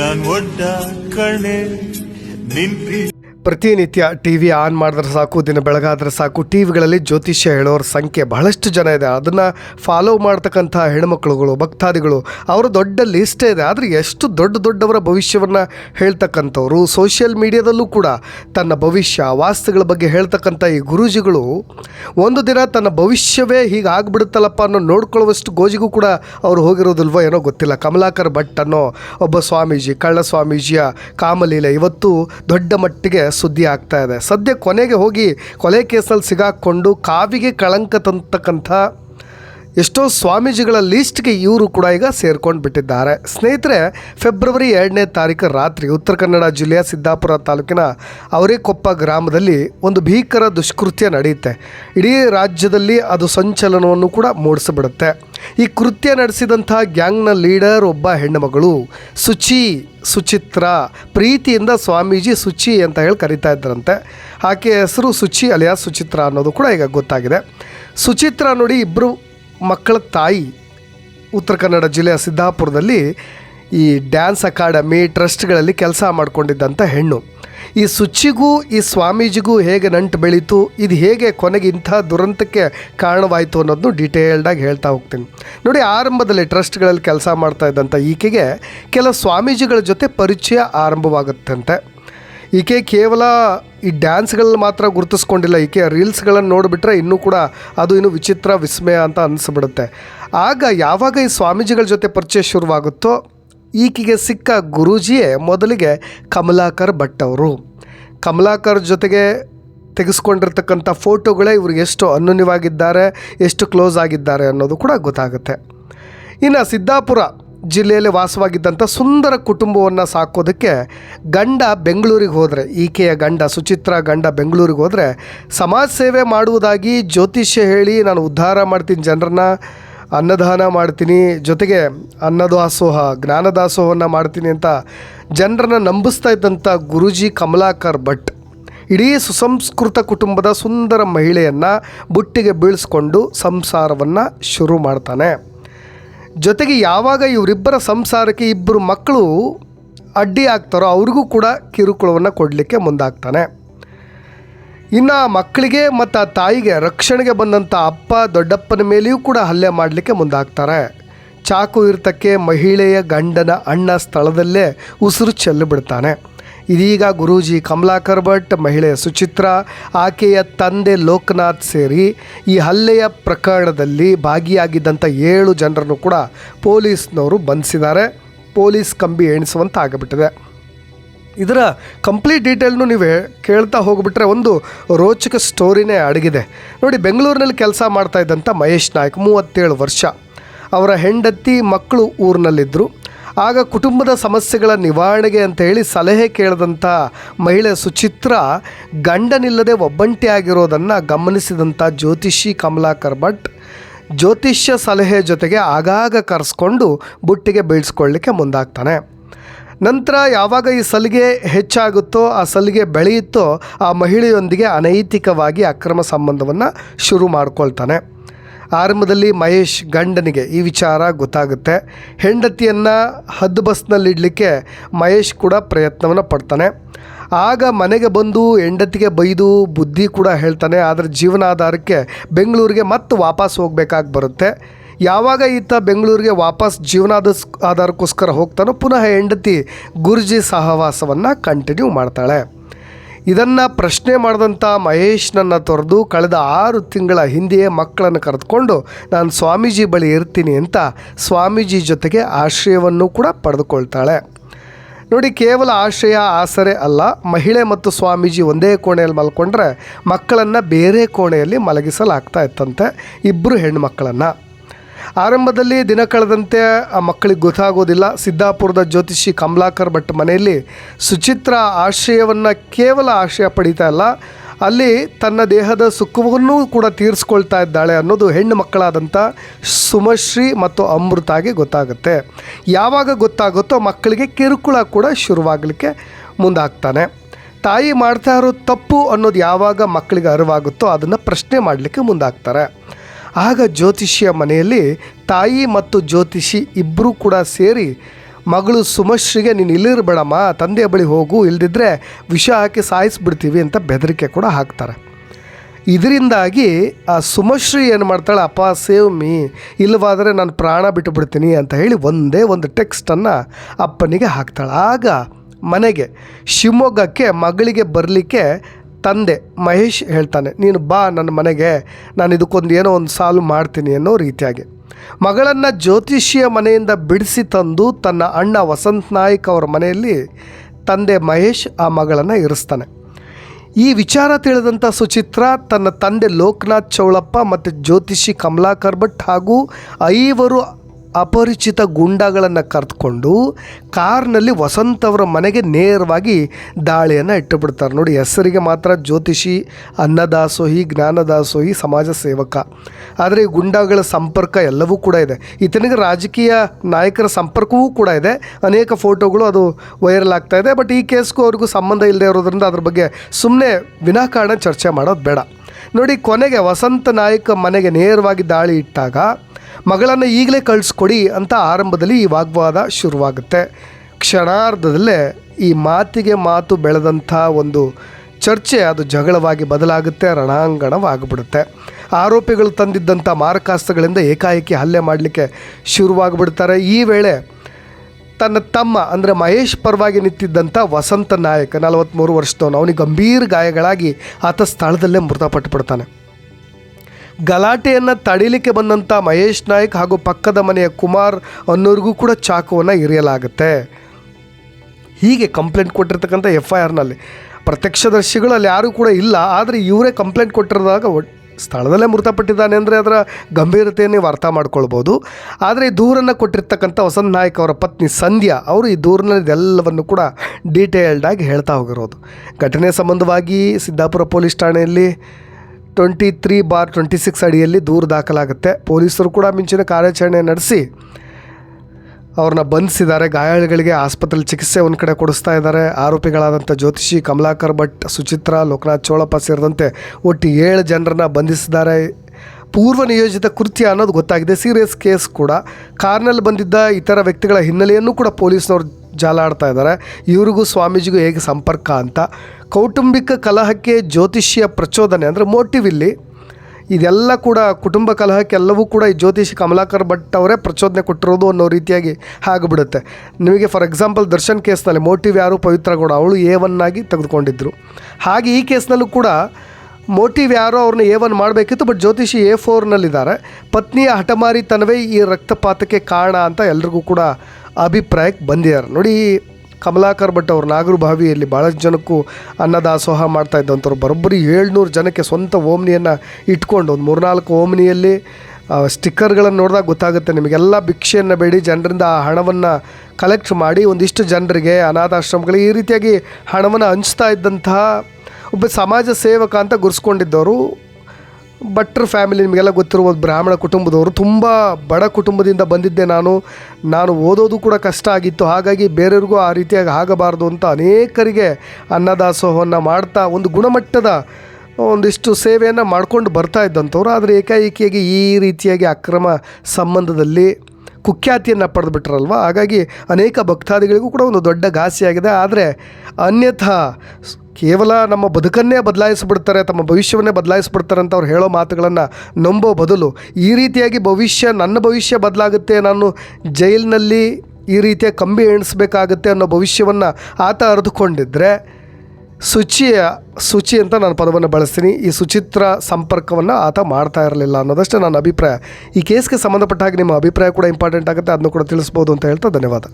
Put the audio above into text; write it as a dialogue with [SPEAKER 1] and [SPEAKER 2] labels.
[SPEAKER 1] ನಾನ್ ಒಡ್ಡ ಕಣೆ ಪ್ರೀತಿ
[SPEAKER 2] ಪ್ರತಿನಿತ್ಯ T V on ಮಾಡಿದ್ರೆ ಸಾಕು, ದಿನ ಬೆಳಗಾದ್ರೆ ಸಾಕು ಟಿ ವಿಗಳಲ್ಲಿ ಜ್ಯೋತಿಷ್ಯ ಹೇಳೋರ ಸಂಖ್ಯೆ ಬಹಳಷ್ಟು ಜನ ಇದೆ. ಅದನ್ನು ಫಾಲೋ ಮಾಡ್ತಕ್ಕಂಥ ಹೆಣ್ಮಕ್ಳುಗಳು, ಭಕ್ತಾದಿಗಳು, ಅವರ ದೊಡ್ಡ ಲಿಸ್ಟೇ ಇದೆ. ಆದರೆ ಎಷ್ಟು ದೊಡ್ಡ ದೊಡ್ಡವರ ಭವಿಷ್ಯವನ್ನು ಹೇಳ್ತಕ್ಕಂಥವ್ರು ಸೋಷಿಯಲ್ ಮೀಡಿಯಾದಲ್ಲೂ ಕೂಡ ತನ್ನ ಭವಿಷ್ಯ, ವಾಸ್ತುಗಳ ಬಗ್ಗೆ ಹೇಳ್ತಕ್ಕಂಥ ಈ ಗುರೂಜಿಗಳು ಒಂದು ದಿನ ತನ್ನ ಭವಿಷ್ಯವೇ ಹೀಗೆ ಆಗ್ಬಿಡುತ್ತಲ್ಲಪ್ಪ ಅನ್ನೋ ನೋಡ್ಕೊಳ್ಳುವಷ್ಟು ಗೋಜಿಗೂ ಕೂಡ ಅವರು ಹೋಗಿರೋದಿಲ್ವೋ ಏನೋ ಗೊತ್ತಿಲ್ಲ. ಕಮಲಾಕರ್ ಭಟ್ ಅನ್ನೋ ಒಬ್ಬ ಸ್ವಾಮೀಜಿ ಕಳ್ಳ ಸ್ವಾಮೀಜಿಯ ಕಾಮಲೀಲೆ ಇವತ್ತು ದೊಡ್ಡ ಮಟ್ಟಿಗೆ ಸುದ್ದಿ ಆಗ್ತಾ ಇದೆ. ಸದ್ಯ ಕೊನೆಗೆ ಹೋಗಿ ಕೊಲೆ ಕೇಸಲ್ಲಿ ಸಿಗಾಕ್ಕೊಂಡು ಕಾವಿಗೆ ಕಳಂಕ ತಂತಕ್ಕಂಥ ಎಷ್ಟೋ ಸ್ವಾಮೀಜಿಗಳ ಲೀಸ್ಟ್ಗೆ ಇವರು ಕೂಡ ಈಗ ಸೇರ್ಕೊಂಡು ಬಿಟ್ಟಿದ್ದಾರೆ. ಸ್ನೇಹಿತರೆ, ಫೆಬ್ರವರಿ ಎರಡನೇ ತಾರೀಕು ರಾತ್ರಿ ಉತ್ತರ ಕನ್ನಡ ಜಿಲ್ಲೆಯ ಸಿದ್ದಾಪುರ ತಾಲೂಕಿನ ಅವರೇಕೊಪ್ಪ ಗ್ರಾಮದಲ್ಲಿ ಒಂದು ಭೀಕರ ದುಷ್ಕೃತ್ಯ ನಡೆಯುತ್ತೆ. ಇಡೀ ರಾಜ್ಯದಲ್ಲಿ ಅದು ಸಂಚಲನವನ್ನು ಕೂಡ ಮೂಡಿಸಿಬಿಡುತ್ತೆ. ಈ ಕೃತ್ಯ ನಡೆಸಿದಂಥ ಗ್ಯಾಂಗ್ನ ಲೀಡರ್ ಒಬ್ಬ ಹೆಣ್ಣುಮಗಳು ಸುಚಿ, ಸುಚಿತ್ರ, ಪ್ರೀತಿಯಿಂದ ಸ್ವಾಮೀಜಿ ಸುಚಿ ಅಂತ ಹೇಳಿ ಕರಿತಾ ಇದ್ದರಂತೆ. ಆಕೆ ಹೆಸರು ಸುಚಿ ಅಲಿಯಾ ಸುಚಿತ್ರ ಅನ್ನೋದು ಕೂಡ ಈಗ ಗೊತ್ತಾಗಿದೆ. ಸುಚಿತ್ರ ನೋಡಿ ಇಬ್ಬರು ಮಕ್ಕಳ ತಾಯಿ ಉತ್ತರ ಕನ್ನಡ ಜಿಲ್ಲೆಯ ಸಿದ್ದಾಪುರದಲ್ಲಿ ಈ ಡ್ಯಾನ್ಸ್ ಅಕಾಡೆಮಿ ಟ್ರಸ್ಟ್ಗಳಲ್ಲಿ ಕೆಲಸ ಮಾಡಿಕೊಂಡಿದ್ದಂಥ ಹೆಣ್ಣು. ಈ ಸುಚ್ಚಿಗೂ, ಈ ಸ್ವಾಮೀಜಿಗೂ ಹೇಗೆ ನಂಟು ಬೆಳೀತು, ಇದು ಹೇಗೆ ಕೊನೆಗೆ ಇಂಥ ದುರಂತಕ್ಕೆ ಕಾರಣವಾಯಿತು ಅನ್ನೋದನ್ನು ಡೀಟೇಲ್ಡಾಗಿ ಹೇಳ್ತಾ ಹೋಗ್ತೀನಿ. ನೋಡಿ, ಆರಂಭದಲ್ಲಿ ಟ್ರಸ್ಟ್ಗಳಲ್ಲಿ ಕೆಲಸ ಮಾಡ್ತಾ ಇದ್ದಂಥ ಈಕೆಗೆ ಕೆಲ ಸ್ವಾಮೀಜಿಗಳ ಜೊತೆ ಪರಿಚಯ ಆರಂಭವಾಗುತ್ತಂತೆ. ಈಕೆ ಕೇವಲ ಈ ಡ್ಯಾನ್ಸ್ಗಳನ್ನ ಮಾತ್ರ ಗುರುತಿಸ್ಕೊಂಡಿಲ್ಲ, ಈಕೆ ರೀಲ್ಸ್ಗಳನ್ನು ನೋಡಿಬಿಟ್ರೆ ಇನ್ನೂ ಕೂಡ ಅದು ಇನ್ನೂ ವಿಚಿತ್ರ, ವಿಸ್ಮಯ ಅಂತ ಅನ್ನಿಸ್ಬಿಡುತ್ತೆ ಆಗ ಯಾವಾಗ ಈ ಸ್ವಾಮೀಜಿಗಳ ಜೊತೆ ಪರಿಚಯ ಶುರುವಾಗುತ್ತೋ, ಈಕೆಗೆ ಸಿಕ್ಕ ಗುರೂಜಿಯೇ ಮೊದಲಿಗೆ ಕಮಲಾಕರ್ ಭಟ್ ಅವರು ಕಮಲಾಕರ್ ಜೊತೆಗೆ ತೆಗೆಸ್ಕೊಂಡಿರ್ತಕ್ಕಂಥ ಫೋಟೋಗಳೇ ಇವರು ಎಷ್ಟು ಅನ್ಯೂನ್ಯವಾಗಿದ್ದಾರೆ ಎಷ್ಟು ಕ್ಲೋಸ್ ಆಗಿದ್ದಾರೆ ಅನ್ನೋದು ಕೂಡ ಗೊತ್ತಾಗುತ್ತೆ. ಇನ್ನು ಸಿದ್ದಾಪುರ ಜಿಲ್ಲೆಯಲ್ಲಿ ವಾಸವಾಗಿದ್ದಂಥ ಸುಂದರ ಕುಟುಂಬವನ್ನು ಸಾಕೋದಕ್ಕೆ ಗಂಡ ಬೆಂಗಳೂರಿಗೆ ಹೋದರೆ, ಈಕೆಯ ಗಂಡ ಸುಚಿತ್ರ ಗಂಡ ಬೆಂಗಳೂರಿಗೆ ಹೋದರೆ ಸಮಾಜ ಸೇವೆ ಮಾಡುವುದಾಗಿ ಜ್ಯೋತಿಷ್ಯ ಹೇಳಿ ನಾನು ಉದ್ಧಾರ ಮಾಡ್ತೀನಿ ಜನರನ್ನ, ಅನ್ನದಾನ ಮಾಡ್ತೀನಿ, ಜೊತೆಗೆ ಅನ್ನದಾಸೋಹ, ಜ್ಞಾನದಾಸೋಹವನ್ನು ಮಾಡ್ತೀನಿ ಅಂತ ಜನರನ್ನ ನಂಬಿಸ್ತಾ ಇದ್ದಂಥ ಗುರುಜಿ ಕಮಲಾಕರ್ ಭಟ್. ಇಡೀ ಸುಸಂಸ್ಕೃತ ಕುಟುಂಬದ ಸುಂದರ ಮಹಿಳೆಯನ್ನು ಬುಟ್ಟಿಗೆ ಬೀಳಿಸ್ಕೊಂಡು ಸಂಸಾರವನ್ನು ಶುರು ಮಾಡ್ತಾನೆ. ಜೊತೆಗೆ ಯಾವಾಗ ಇವರಿಬ್ಬರ ಸಂಸಾರಕ್ಕೆ ಇಬ್ಬರು ಮಕ್ಕಳು ಅಡ್ಡಿ ಆಗ್ತಾರೋ ಅವ್ರಿಗೂ ಕೂಡ ಕಿರುಕುಳವನ್ನು ಕೊಡಲಿಕ್ಕೆ ಮುಂದಾಗ್ತಾನೆ. ಇನ್ನು ಮಕ್ಕಳಿಗೆ ಮತ್ತು ಆ ತಾಯಿಗೆ ರಕ್ಷಣೆಗೆ ಬಂದಂಥ ಅಪ್ಪ, ದೊಡ್ಡಪ್ಪನ ಮೇಲೆಯೂ ಕೂಡ ಹಲ್ಲೆ ಮಾಡಲಿಕ್ಕೆ ಮುಂದಾಗ್ತಾರೆ. ಚಾಕು ಇರ್ತಕ್ಕೆ ಮಹಿಳೆಯ ಗಂಡನ ಅಣ್ಣ ಸ್ಥಳದಲ್ಲೇ ಉಸಿರು ಚೆಲ್ಲಿಬಿಡ್ತಾನೆ ಇದೀಗ ಗುರೂಜಿ ಕಮಲಾಕರ್ ಭಟ್, ಮಹಿಳೆ ಸುಚಿತ್ರ, ಆಕೆಯ ತಂದೆ ಲೋಕನಾಥ್ ಸೇರಿ ಈ ಹಲ್ಲೆಯ ಪ್ರಕರಣದಲ್ಲಿ ಭಾಗಿಯಾಗಿದ್ದಂಥ ಏಳು ಜನರನ್ನು ಕೂಡ ಪೊಲೀಸ್ನವರು ಬಂಧಿಸಿದ್ದಾರೆ. ಪೊಲೀಸ್ ಕಂಬಿ ಎಣಿಸುವಂತ ಆಗಿಬಿಟ್ಟಿದೆ ಇದರ ಕಂಪ್ಲೀಟ್ ಡೀಟೇಲ್ನು ನೀವು ಕೇಳ್ತಾ ಹೋಗಿಬಿಟ್ರೆ ಒಂದು ರೋಚಕ ಸ್ಟೋರಿನೇ ಅಡಗಿದೆ. ನೋಡಿ, ಬೆಂಗಳೂರಿನಲ್ಲಿ ಕೆಲಸ ಮಾಡ್ತಾ ಇದ್ದಂಥ ಮಹೇಶ್ ನಾಯ್ಕ್, ಮೂವತ್ತೇಳು ವರ್ಷ. ಅವರ ಹೆಂಡತಿ, ಮಕ್ಕಳು ಊರಿನಲ್ಲಿದ್ದರು. ಆಗ ಕುಟುಂಬದ ಸಮಸ್ಯೆಗಳ ನಿವಾರಣೆಗೆ ಅಂತ ಹೇಳಿ ಸಲಹೆ ಕೇಳಿದಂಥ ಮಹಿಳೆ ಸುಚಿತ್ರ ಗಂಡನಿಲ್ಲದೆ ಒಬ್ಬಂಟಿಯಾಗಿರೋದನ್ನು ಗಮನಿಸಿದಂಥ ಜ್ಯೋತಿಷಿ ಕಮಲಾಕರ್ ಭಟ್ ಜ್ಯೋತಿಷ್ಯ ಸಲಹೆ ಜೊತೆಗೆ ಆಗಾಗ ಕರೆಸ್ಕೊಂಡು ಬುಟ್ಟಿಗೆ ಬೀಳ್ಸ್ಕೊಳ್ಳಿಕ್ಕೆ ಮುಂದಾಗ್ತಾನೆ. ನಂತರ ಯಾವಾಗ ಈ ಸಲಿಗೆ ಹೆಚ್ಚಾಗುತ್ತೋ, ಆ ಸಲಿಗೆ ಬೆಳೆಯುತ್ತೋ ಆ ಮಹಿಳೆಯೊಂದಿಗೆ ಅನೈತಿಕವಾಗಿ ಅಕ್ರಮ ಸಂಬಂಧವನ್ನು ಶುರು ಮಾಡ್ಕೊಳ್ತಾನೆ. ಆರಂಭದಲ್ಲಿ ಮಹೇಶ್ ಗಂಡನಿಗೆ ಈ ವಿಚಾರ ಗೊತ್ತಾಗುತ್ತೆ. ಹೆಂಡತಿಯನ್ನು ಹದ್ದು ಬಸ್ನಲ್ಲಿಡಲಿಕ್ಕೆ ಮಹೇಶ್ ಕೂಡ ಪ್ರಯತ್ನವನ್ನು ಪಡ್ತಾನೆ. ಆಗ ಮನೆಗೆ ಬಂದು ಹೆಂಡತಿಗೆ ಬೈದು ಬುದ್ಧಿ ಕೂಡ ಹೇಳ್ತಾನೆ. ಆದರೆ ಜೀವನಾಧಾರಕ್ಕೆ ಬೆಂಗಳೂರಿಗೆ ಮತ್ತೆ ವಾಪಸ್ ಹೋಗಬೇಕಾಗಿ ಬರುತ್ತೆ. ಯಾವಾಗ ಈತ ಬೆಂಗಳೂರಿಗೆ ವಾಪಸ್ ಜೀವನಾದ ಆಧಾರಕ್ಕೋಸ್ಕರ ಹೋಗ್ತಾನೋ ಪುನಃ ಹೆಂಡತಿ ಗುರುಜಿ ಸಹವಾಸವನ್ನು ಕಂಟಿನ್ಯೂ ಮಾಡ್ತಾಳೆ. ಇದನ್ನು ಪ್ರಶ್ನೆ ಮಾಡಿದಂಥ ಮಹೇಶ್ನನ್ನು ತೊರೆದು ಕಳೆದ ಆರು ತಿಂಗಳ ಹಿಂದೆಯೇ ಮಕ್ಕಳನ್ನು ಕರೆದುಕೊಂಡು ನಾನು ಸ್ವಾಮೀಜಿ ಬಳಿ ಇರ್ತೀನಿ ಅಂತ ಸ್ವಾಮೀಜಿ ಜೊತೆಗೆ ಆಶ್ರಯವನ್ನು ಕೂಡ ಪಡೆದುಕೊಳ್ತಾಳೆ. ನೋಡಿ, ಕೇವಲ ಆಶ್ರಯ, ಆಸರೆ ಅಲ್ಲ, ಮಹಿಳೆ ಮತ್ತು ಸ್ವಾಮೀಜಿ ಒಂದೇ ಕೋಣೆಯಲ್ಲಿ ಮಲ್ಕೊಂಡ್ರೆ ಮಕ್ಕಳನ್ನು ಬೇರೆ ಕೋಣೆಯಲ್ಲಿ ಮಲಗಿಸಲಾಗ್ತಾ ಇತ್ತಂತೆ. ಇಬ್ಬರು ಹೆಣ್ಣುಮಕ್ಕಳನ್ನು. ಆರಂಭದಲ್ಲಿ ದಿನ ಕಳೆದಂತೆ ಆ ಮಕ್ಕಳಿಗೆ ಗೊತ್ತಾಗೋದಿಲ್ಲ. ಸಿದ್ದಾಪುರದ ಜ್ಯೋತಿಷಿ ಕಮಲಾಕರ್ ಭಟ್ ಮನೆಯಲ್ಲಿ ಸುಚಿತ್ರ ಆಶ್ರಯವನ್ನು ಕೇವಲ ಆಶ್ರಯ ಪಡೀತಾ ಇಲ್ಲ. ಅಲ್ಲಿ ತನ್ನ ದೇಹದ ಸುಖವನ್ನೂ ಕೂಡ ತೀರಿಸ್ಕೊಳ್ತಾ ಇದ್ದಾಳೆ ಅನ್ನೋದು ಹೆಣ್ಣು ಮಕ್ಕಳಾದಂಥ ಸುಮಶ್ರೀ ಮತ್ತು ಅಮೃತಾಗೆ ಗೊತ್ತಾಗುತ್ತೆ. ಯಾವಾಗ ಗೊತ್ತಾಗುತ್ತೋ ಮಕ್ಕಳಿಗೆ ಕಿರುಕುಳ ಕೂಡ ಶುರುವಾಗಲಿಕ್ಕೆ ಮುಂದಾಗ್ತಾನೆ. ತಾಯಿ ಮಾಡ್ತಾ ಇರೋ ತಪ್ಪು ಅನ್ನೋದು ಯಾವಾಗ ಮಕ್ಕಳಿಗೆ ಅರಿವಾಗುತ್ತೋ ಅದನ್ನು ಪ್ರಶ್ನೆ ಮಾಡಲಿಕ್ಕೆ ಮುಂದಾಗ್ತಾರೆ. ಆಗ ಜ್ಯೋತಿಷಿಯ ಮನೆಯಲ್ಲಿ ತಾಯಿ ಮತ್ತು ಜ್ಯೋತಿಷಿ ಇಬ್ಬರೂ ಕೂಡ ಸೇರಿ, ಮಗಳು ಸುಮಶ್ರೀಗೆ ನೀನು ಇಲ್ಲಿರಬೇಡಮ್ಮ, ತಂದೆಯ ಬಳಿ ಹೋಗು, ಇಲ್ದಿದ್ರೆ ವಿಷ ಹಾಕಿ ಸಾಯಿಸಿಬಿಡ್ತೀವಿ ಅಂತ ಬೆದರಿಕೆ ಕೂಡ ಹಾಕ್ತಾರೆ. ಇದರಿಂದಾಗಿ ಆ ಸುಮಶ್ರೀ ಏನು ಮಾಡ್ತಾಳೆ, ಅಪ್ಪ, ಸೇವ್ ಮೀ, ಇಲ್ಲವಾದರೆ ನಾನು ಪ್ರಾಣ ಬಿಟ್ಟು ಬಿಡ್ತೀನಿ ಅಂತ ಹೇಳಿ ಒಂದೇ ಒಂದು ಟೆಕ್ಸ್ಟನ್ನು ಅಪ್ಪನಿಗೆ ಹಾಕ್ತಾಳೆ. ಆಗ ಮನೆಗೆ, ಶಿವಮೊಗ್ಗಕ್ಕೆ ಮಗಳಿಗೆ ಬರಲಿಕ್ಕೆ ತಂದೆ ಮಹೇಶ್ ಹೇಳ್ತಾನೆ, ನೀನು ಬಾ ನನ್ನ ಮನೆಗೆ, ನಾನು ಇದಕ್ಕೊಂದು ಏನೋ ಒಂದು ಸಾಲು ಮಾಡ್ತೀನಿ ಅನ್ನೋ ರೀತಿಯಾಗಿ. ಮಗಳನ್ನು ಜ್ಯೋತಿಷಿಯ ಮನೆಯಿಂದ ಬಿಡಿಸಿ ತಂದು ತನ್ನ ಅಣ್ಣ ವಸಂತ್ ನಾಯ್ಕ್ ಅವರ ಮನೆಯಲ್ಲಿ ತಂದೆ ಮಹೇಶ್ ಆ ಮಗಳನ್ನು ಇರಿಸ್ತಾನೆ. ಈ ವಿಚಾರ ತಿಳಿದಂಥ ಸುಚಿತ್ರ ತನ್ನ ತಂದೆ ಲೋಕನಾಥ್ ಚೌಳಪ್ಪ ಮತ್ತು ಜ್ಯೋತಿಷಿ ಕಮಲಾಕರ್ ಭಟ್ ಹಾಗೂ ಐವರು ಅಪರಿಚಿತ ಗುಂಡಗಳನ್ನು ಕರೆದುಕೊಂಡು ಕಾರ್ನಲ್ಲಿ ವಸಂತ್ ಅವರ ಮನೆಗೆ ನೇರವಾಗಿ ದಾಳಿಯನ್ನು ಇಟ್ಟುಬಿಡ್ತಾರೆ. ನೋಡಿ, ಹೆಸರಿಗೆ ಮಾತ್ರ ಜ್ಯೋತಿಷಿ, ಅನ್ನದಾಸೋಹಿ, ಜ್ಞಾನದಾಸೋಹಿ, ಸಮಾಜ ಸೇವಕ. ಆದರೆ ಈ ಗುಂಡಾಗಳ ಸಂಪರ್ಕ ಎಲ್ಲವೂ ಕೂಡ ಇದೆ. ಈತನಿಗೆ ರಾಜಕೀಯ ನಾಯಕರ ಸಂಪರ್ಕವೂ ಕೂಡ ಇದೆ. ಅನೇಕ ಫೋಟೋಗಳು ಅದು ವೈರಲ್ ಆಗ್ತಾ ಇದೆ. ಬಟ್ ಈ ಕೇಸ್ಗೂ ಅವ್ರಿಗೂ ಸಂಬಂಧ ಇಲ್ಲದೆ ಇರೋದ್ರಿಂದ ಅದ್ರ ಬಗ್ಗೆ ಸುಮ್ಮನೆ ವಿನಾಕಾರಣ ಚರ್ಚೆ ಮಾಡೋದು ಬೇಡ. ನೋಡಿ, ಕೊನೆಗೆ ವಸಂತ ನಾಯಕ ಮನೆಗೆ ನೇರವಾಗಿ ದಾಳಿ ಇಟ್ಟಾಗ ಮಗಳನ್ನು ಈಗಲೇ ಕಳಿಸ್ಕೊಡಿ ಅಂತ ಆರಂಭದಲ್ಲಿ ಈ ವಾಗ್ವಾದ ಶುರುವಾಗುತ್ತೆ. ಕ್ಷಣಾರ್ಧದಲ್ಲೇ ಈ ಮಾತಿಗೆ ಮಾತು ಬೆಳೆದಂಥ ಒಂದು ಚರ್ಚೆ ಅದು ಜಗಳವಾಗಿ ಬದಲಾಗುತ್ತೆ, ರಣಾಂಗಣವಾಗಿಬಿಡುತ್ತೆ. ಆರೋಪಿಗಳು ತಂದಿದ್ದಂಥ ಮಾರಕಾಸ್ತ್ರಗಳಿಂದ ಏಕಾಏಕಿ ಹಲ್ಲೆ ಮಾಡಲಿಕ್ಕೆ ಶುರುವಾಗಿಬಿಡ್ತಾರೆ. ಈ ವೇಳೆ ತನ್ನ ತಮ್ಮ, ಅಂದರೆ ಮಹೇಶ್ ಪರವಾಗಿ ನಿಂತಿದ್ದಂಥ ವಸಂತ ನಾಯಕ್ ನಲವತ್ತ್ಮೂರು ವರ್ಷದವನು, ಅವನಿಗೆ ಗಂಭೀರ ಗಾಯಗಳಾಗಿ ಆತ ಸ್ಥಳದಲ್ಲೇ ಮೃತಪಟ್ಟು ಬಿಡ್ತಾನೆ ಗಲಾಟೆಯನ್ನು ತಡೀಲಿಕ್ಕೆ ಬಂದಂಥ ಮಹೇಶ್ ನಾಯ್ಕ್ ಹಾಗೂ ಪಕ್ಕದ ಮನೆಯ ಕುಮಾರ್ ಅನ್ನೋರಿಗೂ ಕೂಡ ಚಾಕುವನ್ನು ಇರಿಯಲಾಗುತ್ತೆ ಹೀಗೆ ಕಂಪ್ಲೇಂಟ್ ಕೊಟ್ಟಿರ್ತಕ್ಕಂಥ ಎಫ್ ಐ ಆರ್ನಲ್ಲಿ ಪ್ರತ್ಯಕ್ಷದರ್ಶಿಗಳು ಅಲ್ಲಿ ಯಾರೂ ಕೂಡ ಇಲ್ಲ, ಆದರೆ ಇವರೇ ಕಂಪ್ಲೇಂಟ್ ಕೊಟ್ಟಿರೋದಾಗ ಸ್ಥಳದಲ್ಲೇ ಮೃತಪಟ್ಟಿದ್ದಾನೆ ಅಂದರೆ ಅದರ ಗಂಭೀರತೆಯನ್ನು ನೀವು ಅರ್ಥ ಮಾಡ್ಕೊಳ್ಬೋದು. ಆದರೆ ಈ ದೂರನ್ನು ಕೊಟ್ಟಿರ್ತಕ್ಕಂಥ ವಸಂತ್ ನಾಯಕ್ ಅವರ ಪತ್ನಿ ಸಂಧ್ಯಾ ಅವರು ಈ ದೂರಿನಲ್ಲಿ ಇದೆಲ್ಲವನ್ನು ಕೂಡ ಡೀಟೇಲ್ಡಾಗಿ ಹೇಳ್ತಾ ಹೋಗಿರೋದು. ಘಟನೆ ಸಂಬಂಧವಾಗಿ ಸಿದ್ದಾಪುರ ಪೊಲೀಸ್ ಠಾಣೆಯಲ್ಲಿ twenty three bar twenty six ಅಡಿಯಲ್ಲಿ ದೂರು ದಾಖಲಾಗುತ್ತೆ. ಪೊಲೀಸರು ಕೂಡ ಮಿಂಚಿನ ಕಾರ್ಯಾಚರಣೆ ನಡೆಸಿ ಅವ್ರನ್ನ ಬಂಧಿಸಿದ್ದಾರೆ. ಗಾಯಾಳುಗಳಿಗೆ ಆಸ್ಪತ್ರೆಯಲ್ಲಿ ಚಿಕಿತ್ಸೆ ಒಂದು ಕಡೆ ಕೊಡಿಸ್ತಾ ಇದ್ದಾರೆ. ಆರೋಪಿಗಳಾದಂಥ ಜ್ಯೋತಿಷಿ ಕಮಲಾಕರ್ ಭಟ್, ಸುಚಿತ್ರಾ, ಲೋಕನಾಥ್ ಚೋಳಪ್ಪ ಸೇರಿದಂತೆ ಒಟ್ಟು ಏಳು ಜನರನ್ನ ಬಂಧಿಸಿದ್ದಾರೆ. ಪೂರ್ವ ನಿಯೋಜಿತ ಕೃತ್ಯ ಅನ್ನೋದು ಗೊತ್ತಾಗಿದೆ. ಸೀರಿಯಸ್ ಕೇಸ್ ಕೂಡ. ಕಾರ್ನಲ್ಲಿ ಬಂದಿದ್ದ ಇತರ ವ್ಯಕ್ತಿಗಳ ಹಿನ್ನೆಲೆಯನ್ನು ಕೂಡ ಪೊಲೀಸ್ನವ್ರು ಜಾಲಾಡ್ತಾ ಇದ್ದಾರೆ. ಇವ್ರಿಗೂ ಸ್ವಾಮೀಜಿಗೂ ಹೇಗೆ ಸಂಪರ್ಕ ಅಂತ ಕೌಟುಂಬಿಕ ಕಲಹಕ್ಕೆ ಜ್ಯೋತಿಷ್ಯ ಪ್ರಚೋದನೆ ಅಂದರೆ ಮೋಟಿವ್ ಇಲ್ಲಿ. ಇದೆಲ್ಲ ಕೂಡ ಕುಟುಂಬ ಕಲಹಕ್ಕೆ ಎಲ್ಲವೂ ಕೂಡ ಈ ಜ್ಯೋತಿಷಿ ಕಮಲಾಕರ್ ಭಟ್ ಅವರೇ ಪ್ರಚೋದನೆ ಕೊಟ್ಟಿರೋದು ಅನ್ನೋ ರೀತಿಯಾಗಿ ಆಗಿಬಿಡುತ್ತೆ. ನಿಮಗೆ ಫಾರ್ ಎಕ್ಸಾಂಪಲ್ ದರ್ಶನ್ ಕೇಸ್ನಲ್ಲಿ ಮೋಟಿವ್ ಯಾರು? ಪವಿತ್ರ ಗೌಡ. ಅವಳು ಎ ಒನ್ನಾಗಿ ತೆಗೆದುಕೊಂಡಿದ್ದರು ಹಾಗೆ ಈ ಕೇಸ್ನಲ್ಲೂ ಕೂಡ ಮೋಟಿವ್ ಯಾರೋ? ಅವ್ರನ್ನ ಎ ಒನ್ ಮಾಡಬೇಕಿತ್ತು ಬಟ್ ಜ್ಯೋತಿಷಿ ಎ ಫೋರ್ನಲ್ಲಿದ್ದಾರೆ ಪತ್ನಿಯ ಹಠಮಾರಿತನವೇ ಈ ರಕ್ತಪಾತಕ್ಕೆ ಕಾರಣ ಅಂತ ಎಲ್ರಿಗೂ ಕೂಡ ಅಭಿಪ್ರಾಯಕ್ಕೆ ಬಂದಿದ್ದಾರೆ. ನೋಡಿ ಕಮಲಾಕರ್ ಭಟ್ ಅವರು ನಾಗರು ಬಾವಿಯಲ್ಲಿ ಭಾಳಷ್ಟು ಜನಕ್ಕೂ ಅನ್ನದಾಸೋಹ ಮಾಡ್ತಾ ಇದ್ದಂಥವ್ರು. ಬರೋಬ್ಬರಿ ಏಳ್ನೂರು ಜನಕ್ಕೆ ಸ್ವಂತ ಓಮ್ನಿಯನ್ನು ಇಟ್ಕೊಂಡು ಒಂದು ಮೂರ್ನಾಲ್ಕು ಓಮ್ನಿಯಲ್ಲಿ ಸ್ಟಿಕ್ಕರ್ಗಳನ್ನು ನೋಡಿದಾಗ ಗೊತ್ತಾಗುತ್ತೆ ನಿಮಗೆಲ್ಲ ಭಿಕ್ಷೆಯನ್ನು ಬೇಡಿ, ಜನರಿಂದ ಆ ಹಣವನ್ನು ಕಲೆಕ್ಟ್ ಮಾಡಿ ಒಂದಿಷ್ಟು ಜನರಿಗೆ ಅನಾಥಾಶ್ರಮಗಳಿಗೆ ಈ ರೀತಿಯಾಗಿ ಹಣವನ್ನು ಹಂಚ್ತಾ ಇದ್ದಂತಹ ಒಬ್ಬ ಸಮಾಜ ಸೇವಕ ಅಂತ ಗುರ್ಸ್ಕೊಂಡಿದ್ದವರು. ಭಟ್ರ ಫ್ಯಾಮಿಲಿ ನಿಮಗೆಲ್ಲ ಗೊತ್ತಿರ್ಬೋದು ಬ್ರಾಹ್ಮಣ ಕುಟುಂಬದವರು ತುಂಬ ಬಡ ಕುಟುಂಬದಿಂದ ಬಂದಿದ್ದೆ ನಾನು. ನಾನು ಓದೋದು ಕೂಡ ಕಷ್ಟ ಆಗಿತ್ತು. ಹಾಗಾಗಿ ಬೇರೆಯವ್ರಿಗೂ ಆ ರೀತಿಯಾಗಿ ಆಗಬಾರ್ದು ಅಂತ ಅನೇಕರಿಗೆ ಅನ್ನದಾಸೋಹವನ್ನು ಮಾಡ್ತಾ ಒಂದು ಗುಣಮಟ್ಟದ ಒಂದಿಷ್ಟು ಸೇವೆಯನ್ನು ಮಾಡ್ಕೊಂಡು ಬರ್ತಾ ಇದ್ದಂಥವ್ರು. ಆದರೆ ಏಕಾಏಕಿಯಾಗಿ ಈ ರೀತಿಯಾಗಿ ಅಕ್ರಮ ಸಂಬಂಧದಲ್ಲಿ ಕುಖ್ಯಾತಿಯನ್ನು ಪಡೆದುಬಿಟ್ರಲ್ವ? ಹಾಗಾಗಿ ಅನೇಕ ಭಕ್ತಾದಿಗಳಿಗೂ ಕೂಡ ಒಂದು ದೊಡ್ಡ ಘಾಸಿಯಾಗಿದೆ. ಆದರೆ ಅನ್ಯಥಾ ಕೇವಲ ನಮ್ಮ ಬದುಕನ್ನೇ ಬದಲಾಯಿಸ್ಬಿಡ್ತಾರೆ, ತಮ್ಮ ಭವಿಷ್ಯವನ್ನೇ ಬದಲಾಯಿಸ್ಬಿಡ್ತಾರೆ ಅಂತ ಅವ್ರು ಹೇಳೋ ಮಾತುಗಳನ್ನು ನಂಬೋ ಬದಲು ಈ ರೀತಿಯಾಗಿ ಭವಿಷ್ಯ, ನನ್ನ ಭವಿಷ್ಯ ಬದಲಾಗುತ್ತೆ, ನಾನು ಜೈಲಿನಲ್ಲಿ ಈ ರೀತಿಯ ಕಂಬಿ ಎಣಿಸ್ಬೇಕಾಗುತ್ತೆ ಅನ್ನೋ ಭವಿಷ್ಯವನ್ನು ಆತ ಅರಿದುಕೊಂಡಿದ್ದರೆ ಶುಚಿಯ ಶುಚಿ ಅಂತ ನಾನು ಪದವನ್ನು ಬಳಸ್ತೀನಿ. ಈ ಸುಚಿತ್ರ ಸಂಪರ್ಕವನ್ನು ಆತ ಮಾಡ್ತಾ ಇರಲಿಲ್ಲ ಅನ್ನೋದಷ್ಟೇ ನನ್ನ ಅಭಿಪ್ರಾಯ. ಈ ಕೇಸ್ಗೆ ಸಂಬಂಧಪಟ್ಟ ಹಾಗೆ ನಿಮ್ಮ ಅಭಿಪ್ರಾಯ ಕೂಡ ಇಂಪಾರ್ಟೆಂಟ್ ಆಗುತ್ತೆ. ಅದನ್ನು ಕೂಡ ತಿಳಿಸ್ಬೋದು ಅಂತ ಹೇಳ್ತಾ ಧನ್ಯವಾದ.